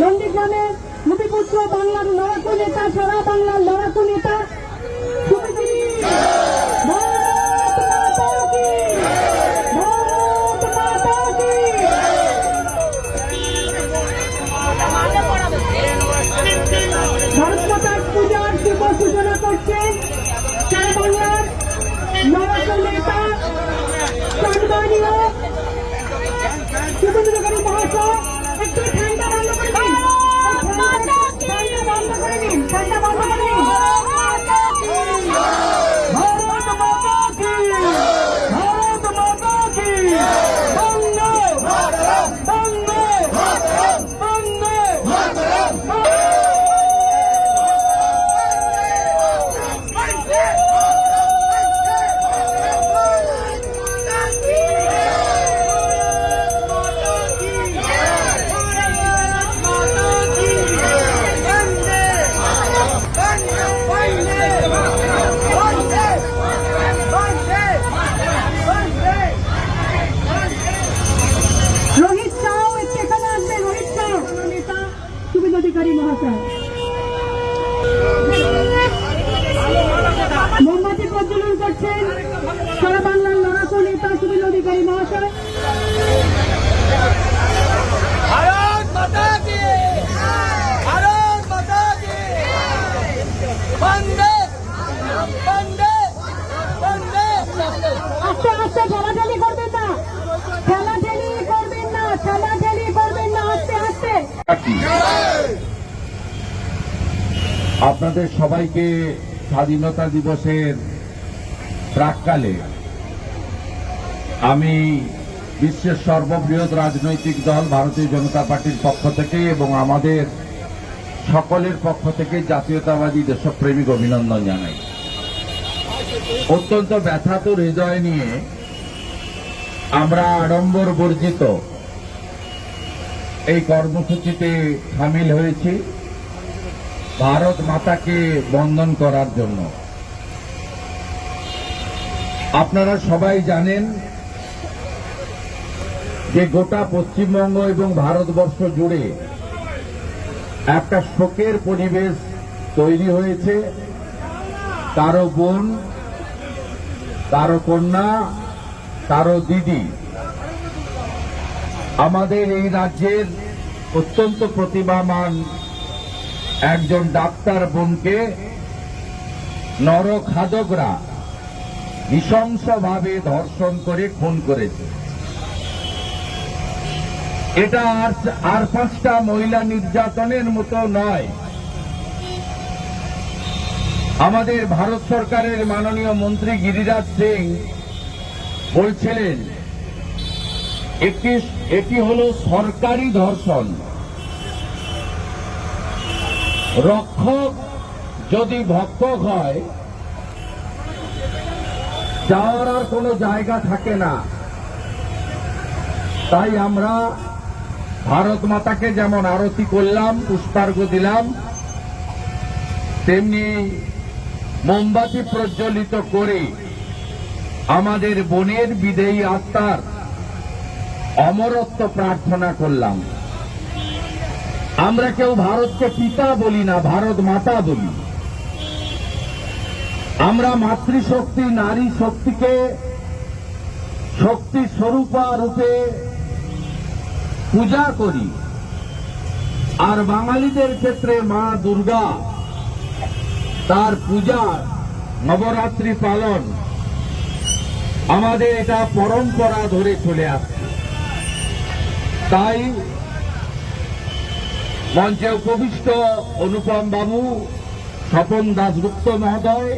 নন্দীগ্রামের নদীপুত্র বাংলার লড়াকু নেতা সারা বাংলার লড়াকু নেতা আপনাদের সবাইকে স্বাধীনতা দিবসের প্রাককালে আমি বিশ্বের সর্ববৃহৎ রাজনৈতিক দল ভারতীয় জনতা পার্টির পক্ষ থেকে এবং আমাদের সকলের পক্ষ থেকে জাতীয়তাবাদী দেশপ্রেমিক অভিনন্দন জানাই। অত্যন্ত ব্যথাতুর হৃদয় নিয়ে আমরা আড়ম্বর বর্জিত এই কর্মসূচিতে সামিল হয়েছি। ভারত মাতাকে বন্দন করার জন্য। আপনারা সবাই জানেন যে গোটা পশ্চিমবঙ্গ এবং ভারতবর্ষ জুড়ে একটা শোকের পরিবেশ তৈরি হয়েছে। কারও বোন, কারও কন্যা, কারও দিদি। আমাদের এই রাজ্যের অত্যন্ত প্রতিভামান একজন ডাক্তার বোনকে নরখাদকরা নৃশংসভাবে ধর্ষণ করে খুন করেছে। এটা আর আর পাঁচটা মহিলা নির্যাতনের মতো নয়। আমাদের ভারত সরকারের মাননীয় মন্ত্রী গিরিরাজ সিং বলছিলেন একটি এটি হল সরকারি ধর্ষণ। রক্ষক যদি ভক্ষক হয়, যাওয়ার আর কোনো জায়গা থাকে না। তাই আমরা ভারত মাতাকে যেমন আরতি করলাম পুষ্পার্ঘ দিলাম, তেমনি মোমবাতি প্রজ্বলিত করে আমাদের বোনের বিদেয়ী আত্মার অমরত্ব প্রার্থনা করলাম। আমরা কেউ ভারতকে পিতা বলি না, ভারত মাতা বলি। আমরা মাতৃশক্তি, নারী শক্তিকে শক্তি স্বরূপা রূপে পূজা করি। আর বাঙালিদের ক্ষেত্রে মা দুর্গা, তার পূজা, নবরাত্রি পালন, আমাদের এটা পরম্পরা ধরে চলে আসছে। তাই মঞ্চে উপবিষ্ট অনুপম বাবু, স্বপন দাসগুপ্ত মহোদয়,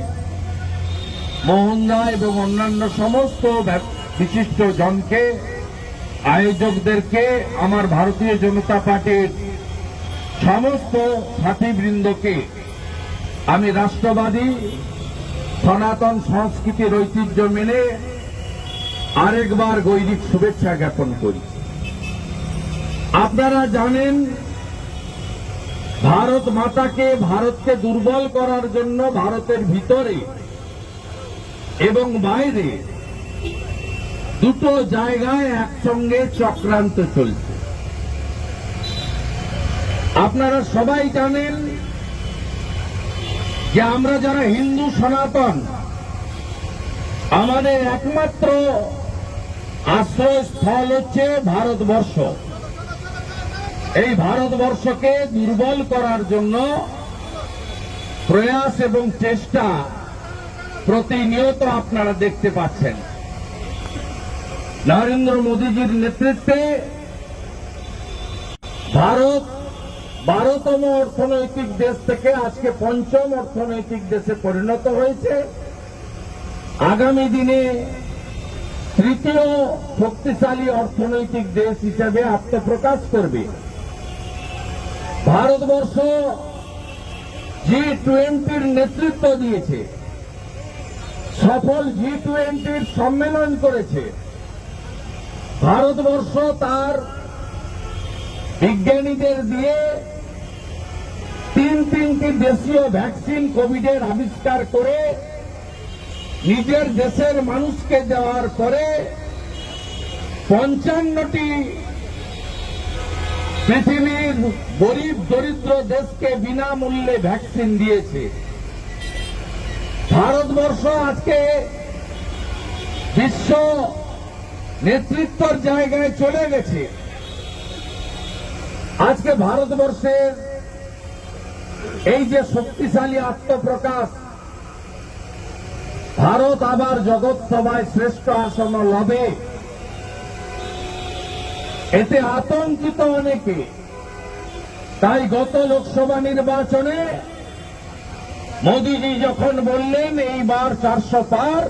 মোহন দা এবং অন্যান্য সমস্ত বিশিষ্ট জনকে, আয়োজকদেরকে, আমার ভারতীয় জনতা পার্টির সমস্ত সাথীবৃন্দকে। আমি রাষ্ট্রবাদী, সনাতন সংস্কৃতির ঐতিহ্য মেনে আরেকবার গৈরিক শুভেচ্ছা জ্ঞাপন করি। আপনারা জানেন ভারত মাতাকে ভারতকে দুর্বল করার জন্য ভারতের ভিতরে এবং বাইরে দুটো জায়গায় একসঙ্গে চক্রান্ত চলছে। আপনারা সবাই জানেন যে আমরা যারা হিন্দু সনাতন, আমাদের একমাত্র আশ্রয়স্থল হচ্ছে ভারতবর্ষ। এই ভারতবর্ষকে দুর্বল করার জন্য প্রয়াস এবং চেষ্টা প্রতিনিয়ত আপনারা দেখতে পাচ্ছেন। নরেন্দ্র মোদীজির নেতৃত্বে ভারত বারোতম অর্থনৈতিক দেশ থেকে আজকে পঞ্চম অর্থনৈতিক দেশে পরিণত হয়েছে। আগামী দিনে তৃতীয় শক্তিশালী অর্থনৈতিক দেশ হিসেবে আত্মপ্রকাশ করবে। ভারতবর্ষ জি টোয়েন্টির নেতৃত্ব দিয়েছে। সফল জি টোয়েন্টির সম্মেলন করেছে। ভারতবর্ষ তার বিজ্ঞানীদের দিয়ে তিন তিনটি দেশীয় ভ্যাকসিন কোভিডের আবিষ্কার করে নিজের দেশের মানুষকে দেওয়ার পরে পঞ্চান্নটি পৃথিবীর গরিব, দরিদ্র দেশকে বিনামূল্যে ভ্যাকসিন দিয়েছে। ভারতবর্ষ আজকে বিশ্ব নেতৃত্বর জায়গায় চলে গেছে। আজকে ভারতবর্ষের এই যে শক্তিশালী আত্মপ্রকাশ, ভারত আবার জগৎ সভায় শ্রেষ্ঠ আসন লবে এতে আতঙ্কিত অনেকে। তাই গত লোকসভা নির্বাচনে মোদীজি যখন বললেন, এইবার চারশো পার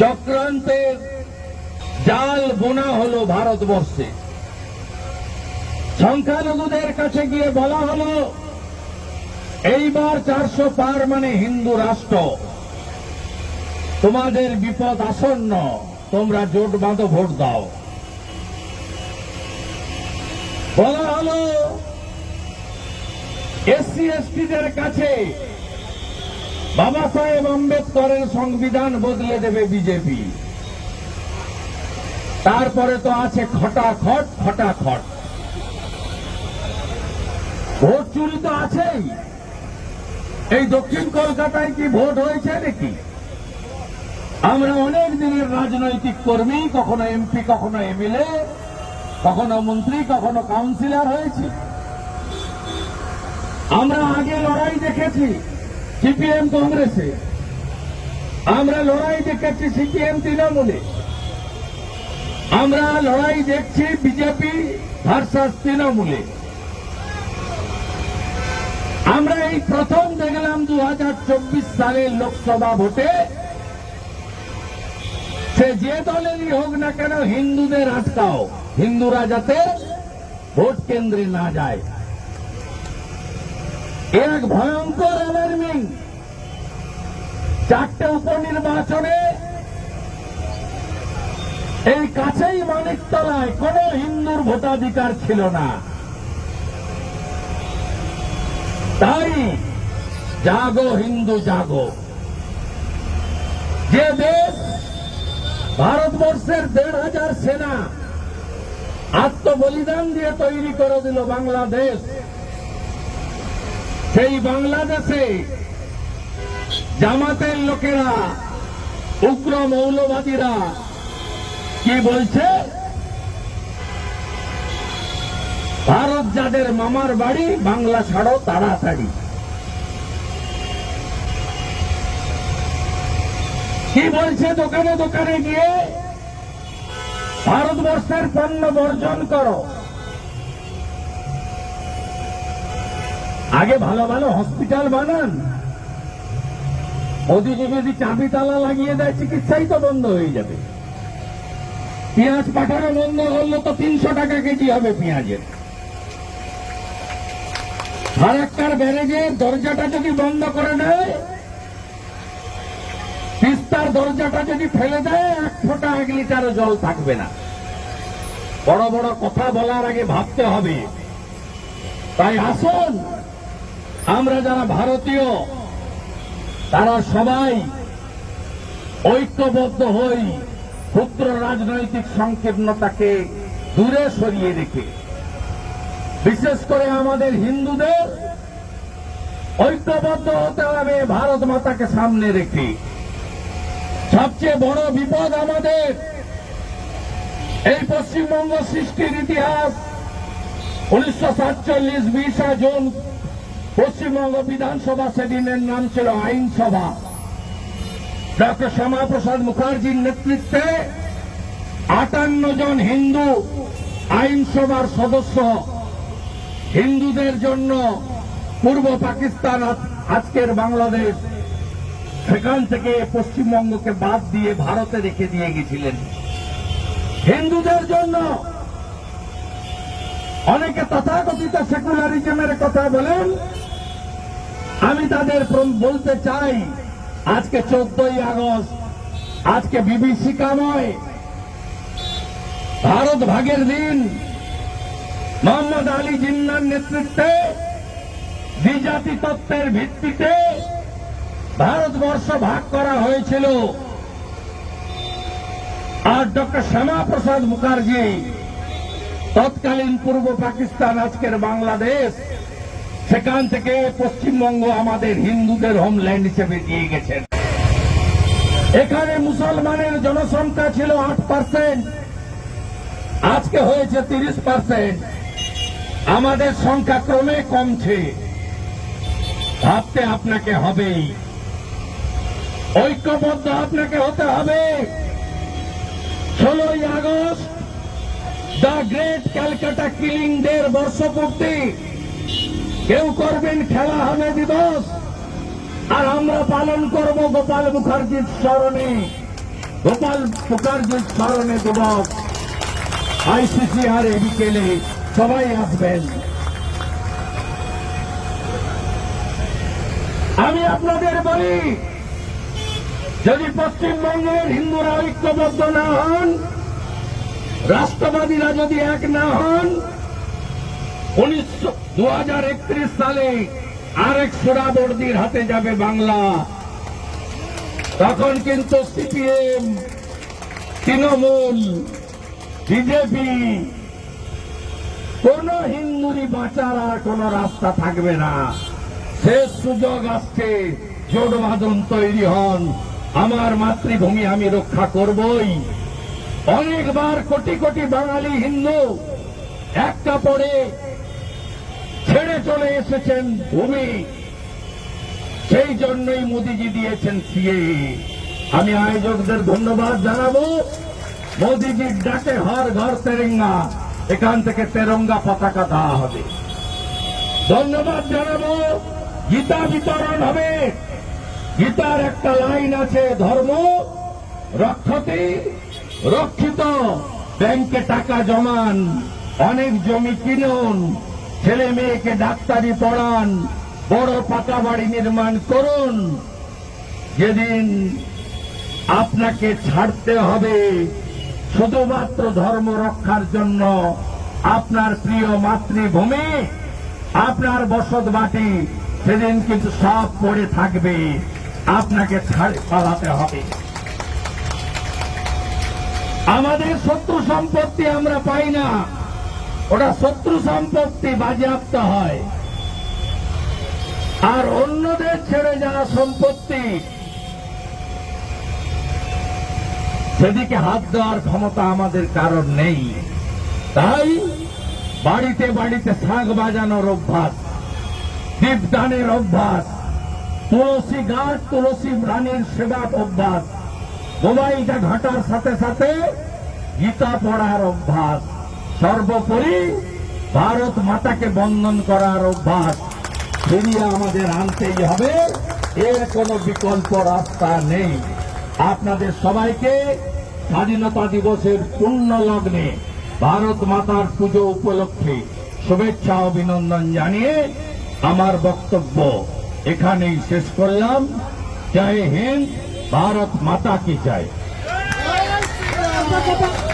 চক্রান্তের জাল বোনা হল ভারতবর্ষে। সংখ্যালঘুদের কাছে গিয়ে বলা হল, এইবার চারশো পার মানে হিন্দু রাষ্ট্র। তোমাদের বিপদ আসন্ন, তোমরা জোট বাঁধো ভোট দাও। বলা হল, এসসি, এসটিদের কাছে বাবা সাহেব আম্বেদকরের সংবিধান বদলে দেবে বিজেপি। তারপরে তো আছে খটাখট খটাখট ভোট চুরি তো আছেই। এই দক্ষিণ কলকাতায় কি ভোট হয়েছে নাকি? আমরা অনেক দিনের রাজনৈতিক কর্মী, কখনো এমপি, কখনো এমএলএ কখনো মন্ত্রী, কখনো কাউন্সিলর হয়েছি। আমরা আগে লড়াই দেখেছি সিপিএম কংগ্রেসে। আমরা লড়াই দেখেছি সিপিএম তৃণমূলে। আমরা লড়াই দেখছি বিজেপি ভার্সাস তৃণমূলে। আমরা এই প্রথম দেখলাম দু সালের লোকসভা ভোটে সে যে দলেরই হোক না কেন হিন্দুদের আটকাও। হিন্দুরা যাতে ভোট কেন্দ্রে না যায়। এক ভয়ঙ্কর অ্যালার্মিং চারটে উপনির্বাচনে এই কাছেই মানিকতলায় কোন হিন্দুর ভোটাধিকার ছিল না। তাই জাগো হিন্দু, জাগো। যে দেশ ভারতবর্ষের দেড় হাজার সেনা আত্মবলিদান দিয়ে তৈরি করে দিল বাংলাদেশ। সেই বাংলাদেশে জামাতের লোকেরা, উগ্র মৌলবাদীরা কি বলছে? ভারত যাদের মামার বাড়ি, বাংলা ছাড়ো তাড়াতাড়ি কি বলছে দোকানে দোকানে গিয়ে? ভারতবর্ষের পণ্য বর্জন করো। আগে ভালো ভালো হসপিটাল বানান। মোদীজি যদি চাবি তালা লাগিয়ে দেয়, চিকিৎসাই তো বন্ধ হয়ে যাবে। পেঁয়াজ পাঠানো বন্ধ করলে তো তিনশো টাকা কেজি হবে পেঁয়াজের। ফারাক্কার ব্যারেজের দরজাটা যদি বন্ধ করে দেয় তিস্তার দরজাটা যদি ফেলে দেয়, এক ফোঁটা এক লিটারও জল থাকবে না। বড় বড় কথা বলার আগে ভাবতে হবে। তাই আসুন, আমরা যারা ভারতীয়, তারা সবাই ঐক্যবদ্ধ হই, ক্ষুদ্র রাজনৈতিক সংকীর্ণতাকে দূরে সরিয়ে রেখে। বিশেষ করে আমাদের হিন্দুদের ঐক্যবদ্ধ হতে হবে, ভারত মাতাকে সামনে রেখে। সবচেয়ে বড় বিপদ আমাদের। এই পশ্চিমবঙ্গ সৃষ্টির ইতিহাস উনিশশো সাতচল্লিশ বিশা জুন পশ্চিমবঙ্গ বিধানসভা সেদিনের নাম ছিল আইনসভা। ডক্টর শ্যামাপ্রসাদ মুখার্জির নেতৃত্বে আটান্ন জন হিন্দু আইনসভার সদস্য হিন্দুদের জন্য পূর্ব পাকিস্তান আজকের বাংলাদেশ সেখান থেকে পশ্চিমবঙ্গকে বাদ দিয়ে ভারতে রেখে দিয়ে গেছিলেন। হিন্দুদের জন্য অনেকে তথাকথিত সেকুলারিজমের কথা বলেন। আমি তাদের বলতে চাই, আজকে চোদ্দই আগস্ট, আজকে বিভীষিকাময় ভারত ভাগের দিন মোহাম্মদ আলী জিন্নার নেতৃত্বে দ্বিজাতি তত্ত্বের ভিত্তিতে ভারতবর্ষ ভাগ করা হয়েছিল। আর ডক্টর শ্যামাপ্রসাদ মুখার্জি, তৎকালীন পূর্ব পাকিস্তান, আজকের বাংলাদেশ, সেখান থেকে পশ্চিমবঙ্গ আমাদের হিন্দুদের হোমল্যান্ড হিসেবে দিয়ে গেছেন। এখানে মুসলমানের জনসংখ্যা ছিল আট পার্সেন্ট আজকে হয়েছে তিরিশ পার্সেন্ট আমাদের সংখ্যা ক্রমে কমছে। ভাবতে আপনাকে হবেই। ঐক্যবদ্ধ আপনাকে হতে হবে। ষোলোই August, the great Calcutta killing ডের বর্ষপূর্তি। কেউ করবেন খেলা হবে দিবস, আর আমরা পালন করব গোপাল মুখার্জির স্মরণে। গোপাল মুখার্জির স্মরণে দিবস। আইসিসি আর এ বিকেলে সবাই আসবেন। আমি আপনাদের বলি যদি পশ্চিমবঙ্গের হিন্দুরা ঐক্যবদ্ধ না হন, রাষ্ট্রবাদীরা যদি এক না হন, উনিশশো দু সালে আরেক সোনাবর্দির হাতে যাবে বাংলা। তখন কিন্তু সিপিএম, তৃণমূল, বিজেপি, কোন হিন্দুরই বাঁচার আর কোন রাস্তা থাকবে না। শেষ সুযোগ আসছে জোট বাঁধন তৈরি হন। আমার মাতৃভূমি আমি রক্ষা করবই। অনেকবার কোটি কোটি বাঙালি হিন্দু এক কাপড়ে ছেড়ে চলে এসেছেন ভূমি। সেই জন্যই মোদিজি দিয়েছেন সিএ। আমি আয়োজকদের ধন্যবাদ জানাব। মোদিজির ডাকে হর ঘর তেরেঙ্গা, এখান থেকে তেরঙ্গা পতাকা দেওয়া হবে। ধন্যবাদ জানাব। গীতা বিতরণ হবে। গীতার একটা লাইন আছে, ধর্ম রক্ষতে রক্ষিত। ব্যাংকে টাকা জমান, অনেক জমি কিনুন, ছেলে মেয়েকে ডাক্তারি পড়ান, বড় পাকা বাড়ি নির্মাণ করুন। যেদিন আপনাকে ছাড়তে হবে, শুধুমাত্র ধর্ম রক্ষার জন্য আপনার প্রিয় মাতৃভূমি, আপনার বসত বাটি, সেদিন কিন্তু সব পড়ে থাকবে। আপনাকে পালাতে হবে। আমাদের শত্রু সম্পত্তি আমরা পাই না। ওটা শত্রু সম্পত্তি বাজেয়াপ্ত হয়। আর অন্যদের ছেড়ে যাওয়া সম্পত্তি, সেদিকে হাত দেওয়ার ক্ষমতা আমাদের কারণ নেই। তাই বাড়িতে বাড়িতে শাক বাজানোর অভ্যাস দীপদানের অভ্যাস তুলসী গাছ, তুলসী রানীর সেবা অভ্যাস। মোবাইলটা ঘাটার সাথে সাথে গীতা পড়ার অভ্যাস। সর্বোপরি ভারত মাতাকে বন্ধন করার অভ্যাস। ফিরিয়ে আমাদের আনতেই হবে, এর কোনো বিকল্প রাস্তা নেই। আপনাদের সবাইকে স্বাধীনতা দিবসের পূর্ণ লগ্নে ভারত মাতার পুজো উপলক্ষে শুভেচ্ছা, অভিনন্দন জানিয়ে আমার বক্তব্য এখানেই শেষ করলাম। জয় হিন্দ ভারত মাতা কি কথা